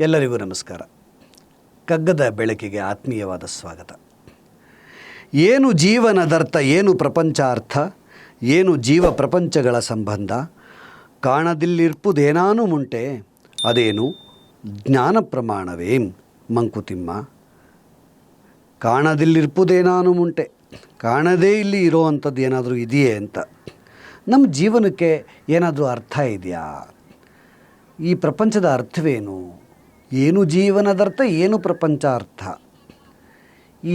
ಎಲ್ಲರಿಗೂ ನಮಸ್ಕಾರ. ಕಗ್ಗದ ಬೆಳಕಿಗೆ ಆತ್ಮೀಯವಾದ ಸ್ವಾಗತ. ಏನು ಜೀವನದರ್ಥ ಏನು ಪ್ರಪಂಚಾರ್ಥ, ಏನು ಜೀವ ಪ್ರಪಂಚಗಳ ಸಂಬಂಧ, ಕಾಣದಿಲ್ಲಿರ್ಪುದೇನಾನು ಮುಂಟೆ, ಅದೇನು ಜ್ಞಾನ ಪ್ರಮಾಣವೇ ಮಂಕುತಿಮ್ಮ. ಕಾಣದಿಲ್ಲಿರ್ಪುದೇನಾನು ಮುಂಟೆ, ಕಾಣದೇ ಇಲ್ಲಿ ಇರೋವಂಥದ್ದು ಏನಾದರೂ ಇದೆಯೇ ಅಂತ. ನಮ್ಮ ಜೀವನಕ್ಕೆ ಏನಾದರೂ ಅರ್ಥ ಇದೆಯಾ? ಈ ಪ್ರಪಂಚದ ಅರ್ಥವೇನು? ಏನು ಜೀವನದರ್ಥ, ಏನು ಪ್ರಪಂಚ ಅರ್ಥ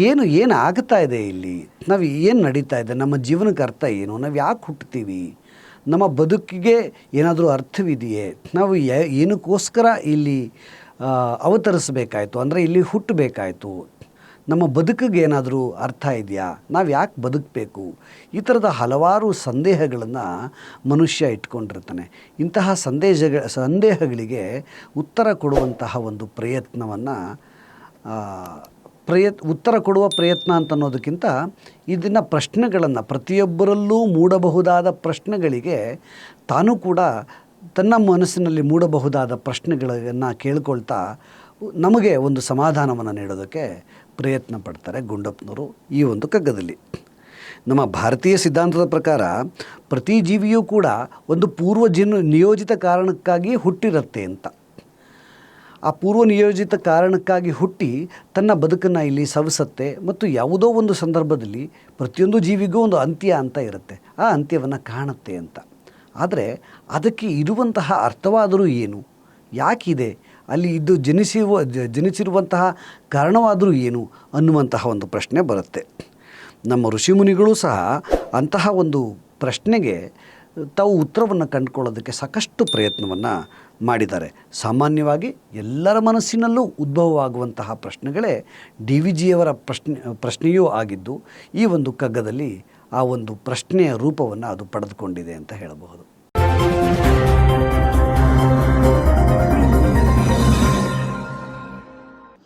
ಏನು ಏನು ಆಗ್ತಾ ಇದೆ ಇಲ್ಲಿ? ನಾವು ಏನು ನಡೀತಾ ಇದೆ? ನಮ್ಮ ಜೀವನಕ್ಕೆ ಅರ್ಥ ಏನು? ನಾವು ಯಾಕೆ ಹುಟ್ಟುತ್ತೀವಿ ನಮ್ಮ ಬದುಕಿಗೆ ಏನಾದರೂ ಅರ್ಥವಿದೆಯೇ? ನಾವು ಏನಕ್ಕೋಸ್ಕರ ಇಲ್ಲಿ ಅವತರಿಸಬೇಕಾಯ್ತು? ಅಂದರೆ ಇಲ್ಲಿ ಹುಟ್ಟಬೇಕಾಯ್ತು ನಮ್ಮ ಬದುಕಿಗೆ ಏನಾದರೂ ಅರ್ಥ ಇದೆಯಾ? ನಾವು ಯಾಕೆ ಬದುಕಬೇಕು? ಈ ಥರದ ಹಲವಾರು ಸಂದೇಹಗಳನ್ನು ಮನುಷ್ಯ ಇಟ್ಕೊಂಡಿರ್ತಾನೆ. ಇಂತಹ ಸಂದೇಶಗಳ ಸಂದೇಹಗಳಿಗೆ ಉತ್ತರ ಕೊಡುವಂತಹ ಒಂದು ಪ್ರಯತ್ನವನ್ನು ಪ್ರಯತ್, ಉತ್ತರ ಕೊಡುವ ಪ್ರಯತ್ನ ಅಂತ ಅನ್ನೋದಕ್ಕಿಂತ ಇದನ್ನು ಪ್ರಶ್ನೆಗಳನ್ನು ಪ್ರತಿಯೊಬ್ಬರಲ್ಲೂ ಮೂಡಬಹುದಾದ ಪ್ರಶ್ನೆಗಳಿಗೆ ತಾನು ಕೂಡ ತನ್ನ ಮನಸ್ಸಿನಲ್ಲಿ ಮೂಡಬಹುದಾದ ಪ್ರಶ್ನೆಗಳನ್ನು ಕೇಳ್ಕೊಳ್ತಾ ನಮಗೆ ಒಂದು ಸಮಾಧಾನವನ್ನು ನೀಡೋದಕ್ಕೆ ಪ್ರಯತ್ನ ಪಡ್ತಾರೆ ಗುಂಡಪ್ಪನವರು ಈ ಒಂದು ಕಗ್ಗದಲ್ಲಿ. ನಮ್ಮ ಭಾರತೀಯ ಸಿದ್ಧಾಂತದ ಪ್ರಕಾರ ಪ್ರತಿ ಜೀವಿಯೂ ಕೂಡ ಒಂದು ಪೂರ್ವ ಜಿನ್ ನಿಯೋಜಿತ ಕಾರಣಕ್ಕಾಗಿ ಹುಟ್ಟಿರುತ್ತೆ ಅಂತ. ಆ ಪೂರ್ವ ನಿಯೋಜಿತ ಕಾರಣಕ್ಕಾಗಿ ಹುಟ್ಟಿ ತನ್ನ ಬದುಕನ್ನು ಇಲ್ಲಿ ಸವಿಸತ್ತೆ ಮತ್ತು ಯಾವುದೋ ಒಂದು ಸಂದರ್ಭದಲ್ಲಿ ಪ್ರತಿಯೊಂದು ಜೀವಿಗೂ ಒಂದು ಅಂತ್ಯ ಅಂತ ಇರುತ್ತೆ. ಆ ಅಂತ್ಯವನ್ನು ಕಾಣುತ್ತೆ ಅಂತ. ಆದರೆ ಅದಕ್ಕೆ ಇರುವಂತಹ ಅರ್ಥವಾದರೂ ಏನು? ಯಾಕಿದೆ? ಅಲ್ಲಿ ಇದು ಜನಿಸಿರುವ, ಜನಿಸಿರುವಂತಹ ಕಾರಣವಾದರೂ ಏನು ಅನ್ನುವಂತಹ ಒಂದು ಪ್ರಶ್ನೆ ಬರುತ್ತೆ. ನಮ್ಮ ಋಷಿಮುನಿಗಳು ಸಹ ಅಂತಹ ಒಂದು ಪ್ರಶ್ನೆಗೆ ತಾವು ಉತ್ತರವನ್ನು ಕಂಡುಕೊಳ್ಳೋದಕ್ಕೆ ಸಾಕಷ್ಟು ಪ್ರಯತ್ನವನ್ನು ಮಾಡಿದ್ದಾರೆ. ಸಾಮಾನ್ಯವಾಗಿ ಎಲ್ಲರ ಮನಸ್ಸಿನಲ್ಲೂ ಉದ್ಭವವಾಗುವಂತಹ ಪ್ರಶ್ನೆಗಳೇ ಡಿ ವಿ ಜಿಯವರ ಪ್ರಶ್ನೆ, ಪ್ರಶ್ನೆಯೂ ಆಗಿದ್ದು ಈ ಒಂದು ಕಗ್ಗದಲ್ಲಿ ಆ ಒಂದು ಪ್ರಶ್ನೆಯ ರೂಪವನ್ನು ಅದು ಪಡೆದುಕೊಂಡಿದೆ ಅಂತ ಹೇಳಬಹುದು.